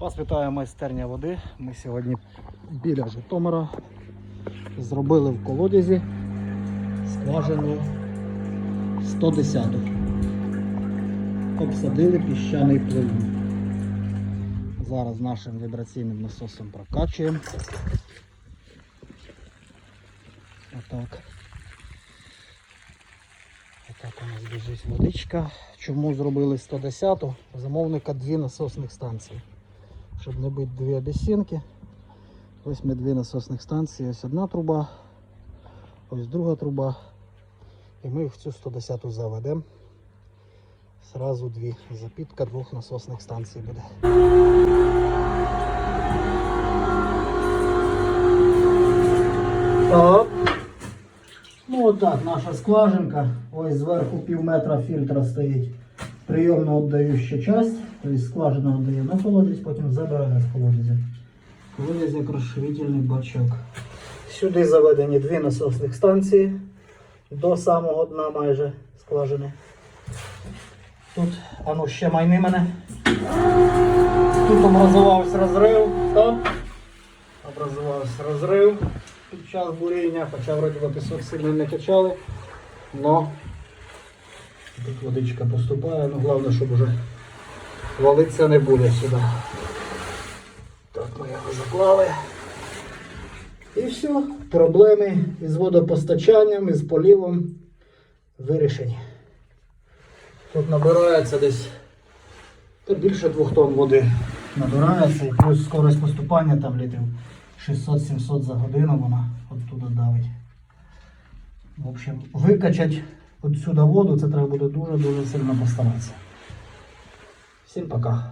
Вас вітає майстерня води. Ми сьогодні біля Житомира зробили в колодязі скважину 110. Обсадили піщаний пливун. Зараз нашим вібраційним насосом прокачуємо. Отак. Отак у нас біжить водичка. Чому зробили 110? У замовника дві насосних станції. Щоб не бити дві обіцянки. Ось ми дві насосних станції. Ось одна труба, ось друга труба. І ми в цю 110-ту заведемо. Сразу дві. Запітка двох насосних станцій буде. Так. Ну отак, наша скважинка. Ось зверху пів метра фільтра стоїть. Прийомно віддающа часть. Тобто скважина віддає на колодязь, потім забирає з колодязя. Колодязь як розширительний бачок. Сюди заведені дві насосних станції до самого дна майже скважини. Тут, а ну ще майни мене. Тут образувався розрив. Там образувався розрив під час буріння, хоча вроді би пісок сильно не качали. Но тут водичка поступає, ну головне, щоб уже валитися не буде сюди. Так, ми його заклали. І все, проблеми із водопостачанням, із полівом вирішені. Тут набирається десь та більше двох тонн води. Набирається і плюс скорость поступання там літрів 600-700 за годину вона оттуда давить. В общем, викачати отсюда воду, це треба буде дуже-дуже сильно постаратися. Всім пока.